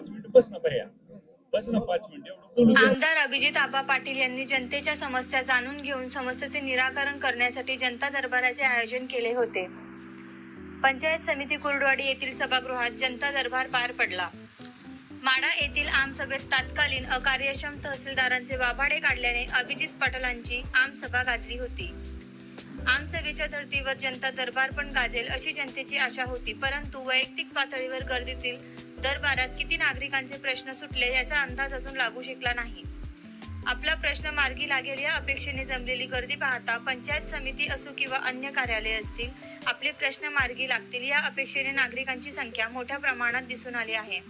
पाच मिनिट बस ना भैया. बस ना पाच मिनिट एवढं आमदार अभिजित आबा पाटील यांनी जनतेच्या समस्या जाणून घेऊन समस्येचे निराकरण करण्यासाठी जनता दरबाराचे आयोजन केले होते. पंचायत समिती कुर्डवाडी येथील सभागृहात जनता दरबार पार पडला. माडा येथील आमसभेत तात्कालीन अकार्यक्षम तहसीलदारांचे वाभाडे काढल्याने अभिजित पाटलांची आमसभा गाजली होती. आमसभेच्या धर्तीवर जनता दरबार पण गाजेल अशी जनतेची आशा होती परंतु वैयक्तिक पातळीवर गर्दीतील दरबारात किती नागरिकांचे प्रश्न सुटले याचा अंदाज अजून लागू शकला नाही. आपला प्रश्न मार्गी लागेल या अपेक्षेने जमलेली गर्दी पाहता पंचायत समिती असो किंवा अन्य कार्यालय असतील आपले प्रश्न मार्गी लागतील या अपेक्षेने नागरिकांची संख्या मोठ्या प्रमाणात दिसून आली आहे.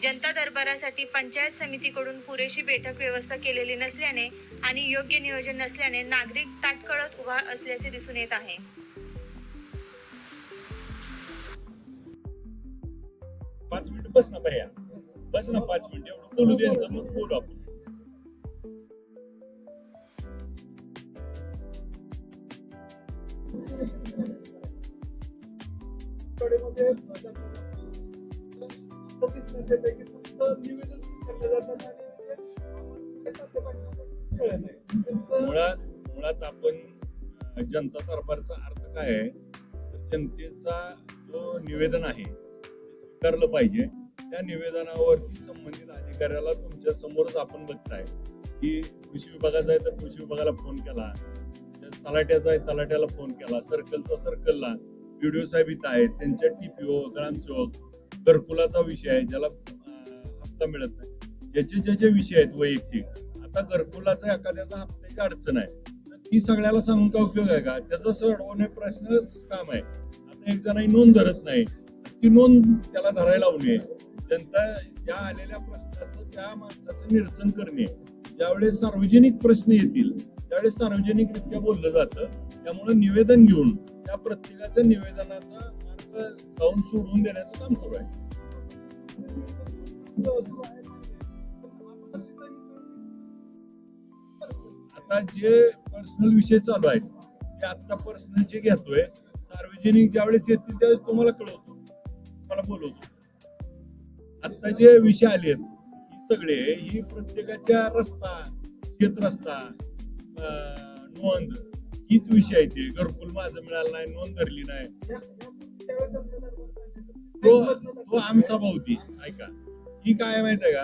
जनता दरबारासाठी पंचायत समितीकडून पुरेशी बैठक व्यवस्था केलेली नसल्याने आणि योग्य नियोजन नसल्याने नागरिक ताटकळत उभा असल्याचे दिसून येत आहे. पाच मिनिट बस ना भैया. बस ना पाच मिनिट एवढं. बोलू दे यांचं मग बोलू आपण. मुळात मुळात आपण जनता दरबारचा अर्थ काय आहे? जनतेचा जो निवेदन आहे स्वीकारलं पाहिजे. त्या निवेदनावरती संबंधित अधिकाऱ्याला तुमच्या समोरच आपण बघताय की कृषी विभागाचा आहे तर कृषी विभागाला फोन केला. त्या तलाट्याचा आहे तलाट्याला फोन केला. सर्कलचा सर्कलला व्हिडिओ साहेब इथं आहेत त्यांच्या टीपीओ ग्रामसेवक घरकुलाचा विषय आहे ज्याला हप्ता मिळत नाही. ज्याचे जे जे विषय आहेत वैयक्तिक. आता घरकुलाचा एखाद्याचा हप्ता एक अडचण आहे. तर ती सगळ्याला सांगून का उपयोग आहे का? त्याचं सोडवणे प्रश्नच काम आहे. आता एक जणांनी नोंद धरत नाही. ती नोंद त्याला धरायला लावणे जनता ज्या आलेल्या प्रश्नाचं त्या माणसाचं निरसन करणे. ज्यावेळेस सार्वजनिक प्रश्न येतील त्यावेळेस सार्वजनिकरित्या बोललं जातं. त्यामुळे निवेदन घेऊन त्या प्रत्येकाच्या निवेदनाचा मार्ग जाऊन सोडवून देण्याचं काम करू आहे. आता जे पर्सनल विषय चालू आहेत ते आता पर्सनल जे घेतोय. सार्वजनिक ज्यावेळेस येतील त्यावेळेस तुम्हाला कळवतो. तुम्हाला बोलवतो. आता जे विषय आले आहेत सगळे ही प्रत्येकाच्या रस्ता शेत रस्ता नोंद हीच विषय आहे ते. घरकुल माझं मिळालं नाही नोंद धरली नाही. तो तो आमसभा होती ऐका. ही काय माहीत आहे का?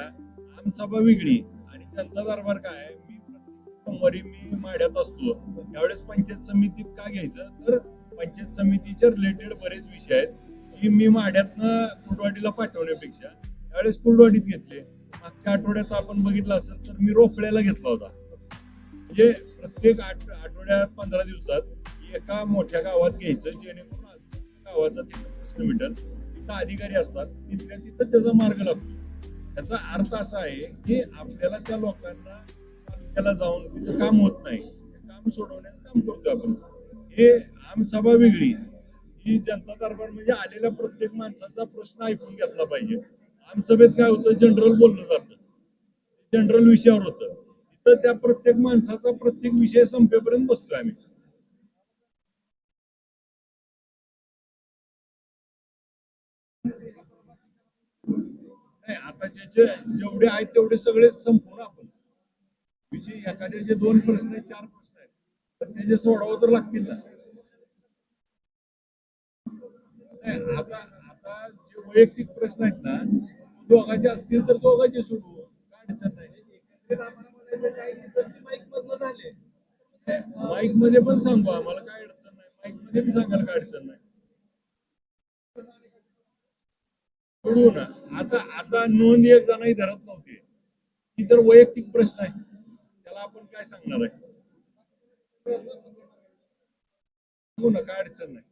आमसभा वेगळी आणि जनता दरबार काय? मी सोमवारी मी माड्यात असतो. त्यावेळेस पंचायत समितीत का घ्यायचं? तर पंचायत समितीचे रिलेटेड बरेच विषय आहेत. की मी माड्यातनं कुलवाडीला पाठवण्यापेक्षा त्यावेळेस कुलवाडीत घेतले. मागच्या आठवड्यात आपण बघितलं असेल तर मी रोपड्याला घेतला होता. म्हणजे प्रत्येक आठ आठवड्यात पंधरा दिवसात एका मोठ्या गावात घ्यायचं जेणेकरून गावाचा तिथं किलोमीटर तिथं अधिकारी असतात तिथल्या तिथं त्याचा मार्ग लागतो. त्याचा अर्थ असा आहे की आपल्याला त्या लोकांना तालुक्याला जाऊन तिथं काम होत नाही. काम सोडवण्याचं काम करतो आपण. हे आमसभा वेगळी. की जनता दरबार म्हणजे आलेल्या प्रत्येक माणसाचा प्रश्न ऐकून घेतला पाहिजे. आमसभेत काय होतं? जनरल बोललं जातं. जनरल विषयावर होतं. तर त्या प्रत्येक माणसाचा प्रत्येक विषय संपेपर्यंत बसतोय आम्ही. नाही आता ज्याचे जेवढे आहेत तेवढे सगळे संपूर्ण आपण. विषय एखाद्या जे दोन प्रश्न आहेत चार प्रश्न आहेत. पण त्याचे सोडावं तर लागतील ना. नाही, आता आता जे वैयक्तिक प्रश्न आहेत ना दोघांचे असतील तर दोघांचे सोडवू. काय अडचण नाही. माईकमध्ये पण सांगू आम्हाला काय अडचण नाही. माईकमध्ये बी सांगायला काय अडचण नाही. सोडवू ना. आता आता नोंद एक जणही धरत नव्हते. ही तर वैयक्तिक प्रश्न आहे. त्याला आपण काय सांगणार आहे? सांगू ना काय अडचण नाही.